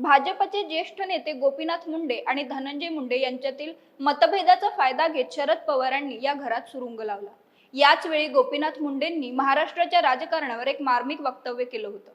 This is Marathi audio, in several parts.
भाजपचे ज्येष्ठ नेते गोपीनाथ मुंडे आणि धनंजय मुंडे यांच्यातील मतभेदाचा फायदा घेत शरद पवारांनी या घरात सुरुंग लावला. याच वेळी गोपीनाथ मुंडेंनी महाराष्ट्राच्या राजकारणावर एक मार्मिक वक्तव्य केलं होतं.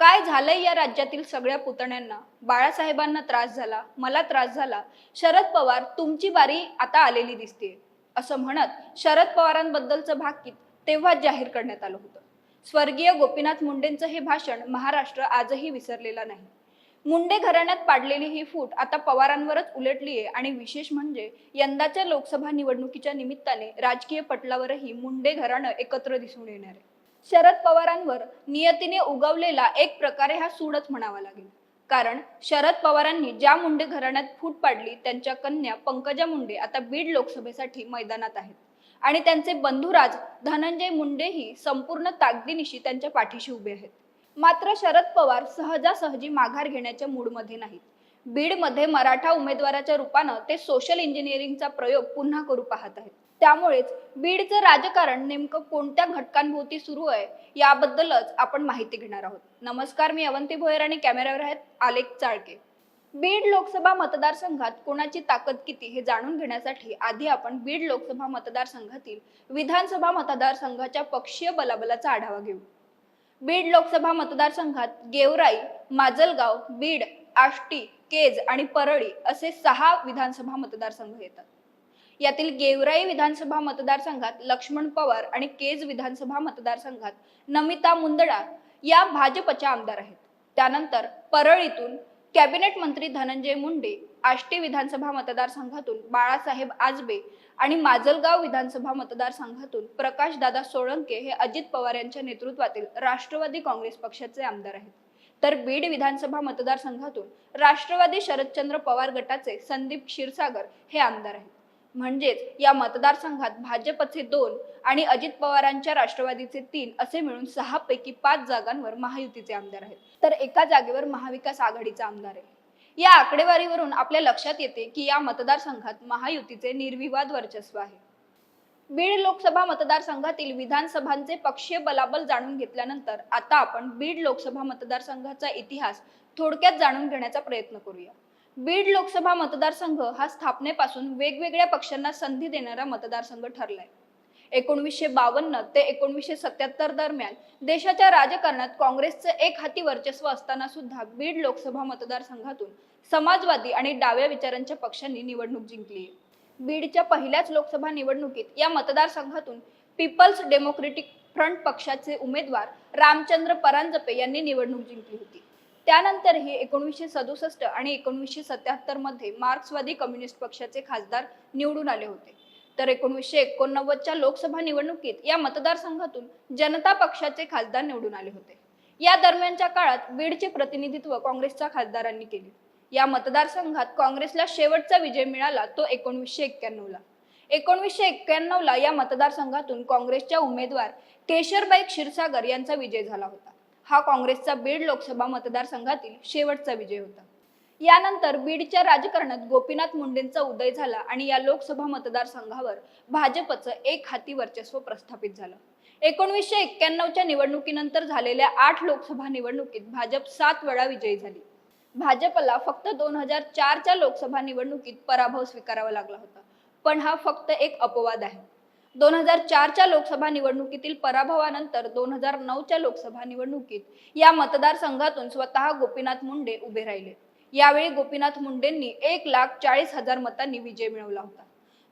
काय झालंय या राज्यातील सगळ्या पुतण्यांना? बाळासाहेबांना त्रास झाला? मला त्रास झाला? शरद पवार तुमची बारी आता आलेली दिसते असं म्हणत शरद पवारांबद्दलचं भाकीत तेव्हाच जाहीर करण्यात आलं होतं. स्वर्गीय गोपीनाथ मुंडेंचं हे भाषण महाराष्ट्र आजही विसरलेला नाही. मुंडे घराण्यात पाडलेली ही फूट आता पवारांवरच उलटली आहे आणि विशेष म्हणजे यंदाच्या लोकसभा निवडणुकीच्या निमित्ताने राजकीय पटलावरही मुंडे घराणं एकत्र दिसून येणार आहे. शरद पवारांवर नियतीने उगवलेला एक प्रकारे हा सूडच म्हणावा लागेल. कारण शरद पवारांनी ज्या मुंडे घराण्यात फूट पाडली त्यांच्या कन्या पंकजा मुंडे आता बीड लोकसभेसाठी मैदानात आहेत. आणि त्यांचे बंधुराज धनंजय मुंडेही संपूर्ण ताकदीनिशी त्यांच्या पाठीशी उभे आहेत. मात्र शरद पवार सहजासहजी माघार घेण्याच्या मूडमध्ये नाहीत. बीडमध्ये मराठा उमेदवाराच्या रूपानं ते सोशल इंजिनिअरिंगचा प्रयोग पुन्हा करू पाहत आहेत. त्यामुळेच बीडचं राजकारण नेमकं कोणत्या घटकांभोवती सुरू आहे याबद्दलच आपण माहिती घेणार आहोत. नमस्कार मी अवंती भोयर आणि कॅमेऱ्यावर आहेत आलेख चाळके. बीड लोकसभा मतदारसंघात कोणाची ताकद किती हे जाणून घेण्यासाठी आधी आपण बीड लोकसभा मतदारसंघातील विधानसभा मतदारसंघाच्या पक्षीय बलाबलाचा आढावा घेऊ. बीड लोकसभा मतदारसंघात गेवराई माजलगाव बीड आष्टी केज आणि परळी असे सहा विधानसभा मतदारसंघ येतात. यातील गेवराई विधानसभा मतदारसंघात लक्ष्मण पवार आणि केज विधानसभा मतदारसंघात नमिता मुंदडा या भाजपच्या आमदार आहेत. त्यानंतर परळीतून कॅबिनेट मंत्री धनंजय मुंडे आष्टी विधानसभा मतदारसंघातून बाळासाहेब आजबे आणि माजलगाव विधानसभा मतदारसंघातून प्रकाशदादा सोळंके हे अजित पवार यांच्या नेतृत्वातील राष्ट्रवादी काँग्रेस पक्षाचे आमदार आहेत. तर बीड विधानसभा मतदारसंघातून राष्ट्रवादी शरदचंद्र पवार गटाचे संदीप क्षीरसागर हे आमदार आहेत. म्हणजेच या मतदारसंघात भाजपचे दोन आणि अजित पवारांच्या राष्ट्रवादीचे तीन असे मिळून सहा पैकी पाच जागांवर महायुतीचे आमदार आहेत. तर एका जागेवर महाविकास आघाडीचा आमदार आहे. या आकडेवारीवरून आपल्या लक्षात येते की या मतदारसंघात महायुतीचे निर्विवाद वर्चस्व आहे. बीड लोकसभा मतदारसंघातील विधानसभांचे पक्षीय बलाबल जाणून घेतल्यानंतर आता आपण बीड लोकसभा मतदारसंघाचा इतिहास थोडक्यात जाणून घेण्याचा प्रयत्न करूया. बीड लोकसभा मतदारसंघ हा स्थापनेपासून वेगवेगळ्या पक्षांना संधी देणारा मतदारसंघ ठरलाय. एकोणवीसशे बावन्न ते एकोणवीसशे सत्याहत्तर दरम्यान देशाच्या राजकारणात काँग्रेसचे एक हाती वर्चस्व असताना सुद्धा बीड लोकसभा मतदारसंघातून समाजवादी आणि डाव्या विचारांच्या पक्षांनी निवडणूक जिंकली. बीडच्या पहिल्याच लोकसभा निवडणुकीत या मतदारसंघातून पीपल्स डेमोक्रेटिक फ्रंट पक्षाचे उमेदवार रामचंद्र परांजपे यांनी निवडणूक जिंकली होती. त्यानंतरही एकोणीसशे सदुसष्ट आणि एकोणवीसशे सत्याहत्तरमध्ये मार्क्सवादी कम्युनिस्ट पक्षाचे खासदार निवडून आले होते. तर एकोणीसशे एकोणनव्वदच्या लोकसभा निवडणुकीत या मतदारसंघातून जनता पक्षाचे खासदार निवडून आले होते. या दरम्यानच्या काळात बीडचे प्रतिनिधित्व काँग्रेसच्या खासदारांनी केले. या मतदारसंघात काँग्रेसला शेवटचा विजय मिळाला तो एकोणवीसशे एक्क्याण्णवला. एकोणीसशे एकोणवीसशे एक्क्याण्णव ला या मतदारसंघातून काँग्रेसच्या उमेदवार केशरबाई क्षीरसागर यांचा विजय झाला होता. हा काँग्रेसचा बीड लोकसभा मतदारसंघातील शेवटचा विजय होता. यानंतर बीडच्या राजकारणात गोपीनाथ मुंडेंचा उदय झाला आणि या लोकसभा मतदारसंघावर भाजपचं एक हाती वर्चस्व प्रस्थापित झालं. एकोणीसशे एक्क्याण्णवच्या निवडणुकीनंतर झालेल्या आठ लोकसभा निवडणुकीत भाजप सात वेळा विजयी झाली. भाजपला फक्त दोन हजार चारच्या लोकसभा निवडणुकीत पराभव स्वीकारावा लागला होता पण हा फक्त एक अपवाद आहे. दोन हजार चारच्या लोकसभा निवडणुकीतील पराभवानंतर दोन हजार नऊच्या लोकसभा निवडणुकीत या मतदारसंघातून स्वतः गोपीनाथ मुंडे उभे राहिले. यावेळी गोपीनाथ मुंडेंनी एक लाख चाळीस हजार मतांनी विजय मिळवला होता.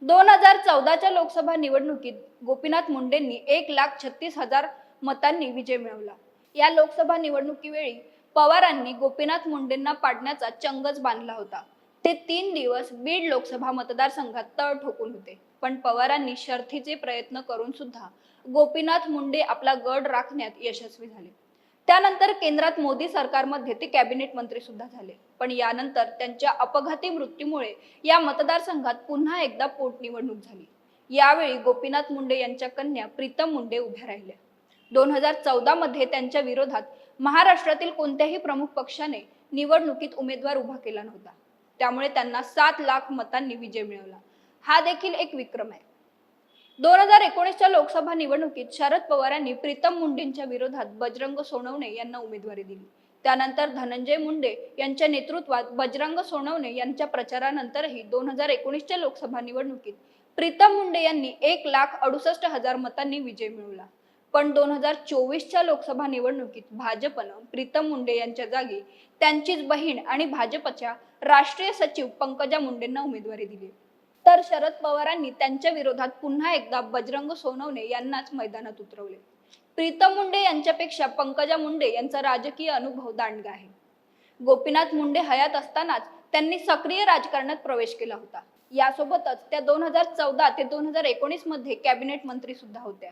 दोन हजार चौदाच्या लोकसभा निवडणुकीत गोपीनाथ मुंडेंनी एक लाख छत्तीस हजार मतांनी विजय मिळवला. या लोकसभा निवडणुकीवेळी पवारांनी गोपीनाथ मुंडेंना पाडण्याचा चंगच बांधला होता. ते तीन दिवस बीड लोकसभा मतदारसंघात तळ ठोकून होते. पण पवारांनी शर्थीचे प्रयत्न करून सुद्धा गोपीनाथ मुंडे आपला गड राखण्यात यशस्वी झाले. त्यानंतर केंद्रात मोदी सरकारमध्ये ते कॅबिनेट मंत्री सुद्धा झाले. पण यानंतर त्यांच्या अपघाती मृत्यूमुळे या मतदारसंघात पुन्हा एकदा पोटनिवडणूक झाली. यावेळी गोपीनाथ मुंडे यांच्या कन्या प्रीतम मुंडे उभ्या राहिल्या. दोन हजार चौदा मध्ये त्यांच्या विरोधात महाराष्ट्रातील कोणत्याही प्रमुख पक्षाने निवडणुकीत उमेदवार उभा केला नव्हता. त्यामुळे त्यांना सात लाख मतांनी विजय मिळवला. हा देखील एक विक्रम आहे. दोन हजार एकोणीसच्या लोकसभा निवडणुकीत शरद पवार यांनी प्रीतम मुंडेंच्या विरोधात बजरंग सोनवणे यांना उमेदवारी दिली. त्यानंतर धनंजय मुंडे यांच्या नेतृत्वात बजरंग सोनवणे यांच्या प्रचारानंतरही दोन हजार एकोणीसच्या लोकसभा निवडणुकीत प्रीतम मुंडे यांनी एक लाख अडुसष्ट हजार मतांनी विजय मिळवला. पण दोन हजार चोवीसच्या लोकसभा निवडणुकीत भाजपनं प्रीतम मुंडे यांच्या जागी त्यांचीच बहीण आणि भाजपच्या राष्ट्रीय सचिव पंकजा मुंडेंना उमेदवारी दिली. तर शरद पवारांनी त्यांच्या विरोधात पुन्हा एकदा बजरंग सोनवणे यांनाच मैदानात उतरवले. प्रीतम मुंडे यांच्यापेक्षा पंकजा मुंडे यांचा राजकीय अनुभव दांडगा आहे. गोपीनाथ मुंडे हयात असतानाच त्यांनी सक्रिय राजकारणात प्रवेश केला होता. यासोबतच त्या दोन हजार चौदा ते दोन हजार एकोणीसमध्ये कॅबिनेट मंत्री सुद्धा होत्या.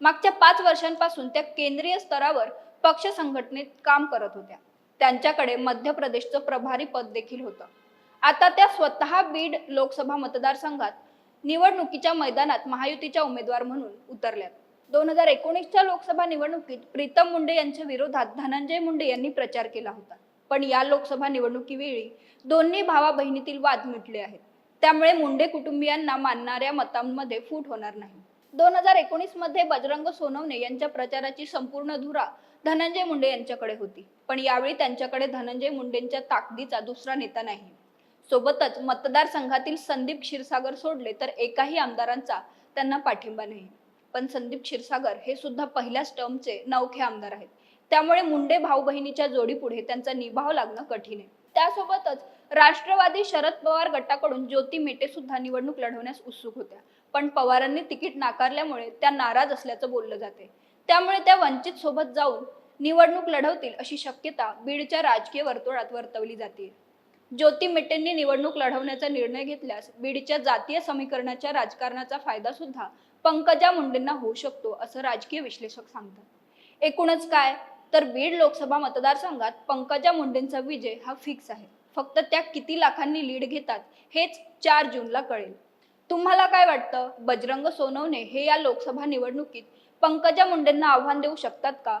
मागच्या पाच वर्षांपासून त्या केंद्रीय स्तरावर पक्ष संघटनेत काम करत होत्या. त्यांच्याकडे मध्य प्रदेशचं प्रभारी पद देखील होतं. आता त्या स्वतः बीड लोकसभा मतदारसंघात निवडणुकीच्या मैदानात महायुतीच्या उमेदवार म्हणून उतरल्यात. दोन हजार एकोणीसच्या लोकसभा निवडणुकीत प्रीतम मुंडे यांच्या विरोधात धनंजय मुंडे यांनी प्रचार केला होता. पण या लोकसभा निवडणुकीवेळी दोन्ही भावा बहिणीतील वाद मिटले आहेत. त्यामुळे मुंडे कुटुंबियांना मानणाऱ्या मतांमध्ये फूट होणार नाही. दोन हजार एकोणीसमध्ये बजरंग सोनवणे यांच्या प्रचाराची संपूर्ण धुरा धनंजय मुंडे यांच्याकडे होती. पण यावेळी त्यांच्याकडे धनंजय मुंडेंच्या ताकदीचा दुसरा नेता नाही. सोबतच मतदारसंघातील संदीप क्षीरसागर सोडले तर एकाही आमदारांचा त्यांना पाठिंबा नाही. पण संदीप क्षीरसागर हे सुद्धा पहिल्याच टर्मचे नवखे आमदार आहेत. त्यामुळे मुंडे भाऊ बहिणीच्या जोडीपुढे त्यांचा निभाव लागणं कठीण आहे. त्यासोबतच राष्ट्रवादी शरद पवार गटाकडून ज्योती मेटे सुद्धा निवडणूक लढवण्यास उत्सुक होत्या. पण पवारांनी तिकीट नाकारल्यामुळे त्या नाराज असल्याचं बोललं जाते त्यामुळे त्या वंचित सोबत जाऊन निवडणूक लढवतील अशी शक्यता बीडच्या राजकीय वर्तुळात वर्तवली जाते ज्योती मेटेंनी निवडणूक लढवण्याचा निर्णय घेतल्यास बीडच्या जातीय समीकरणाच्या राजकारणाचा फायदा सुद्धा पंकजा मुंडेंना होऊ शकतो असं राजकीय विश्लेषक सांगतात. एकूणच काय? तर बीड लोकसभा मतदारसंघात पंकजा मुंडेंचा विजय हा फिक्स आहे. फक्त त्या किती लाखांनी लीड घेतात हेच चार जूनला कळेल. तुम्हाला काय वाटतं? बजरंग सोनवणे हे या लोकसभा निवडणुकीत पंकजा मुंडेंना आव्हान देऊ शकतात का?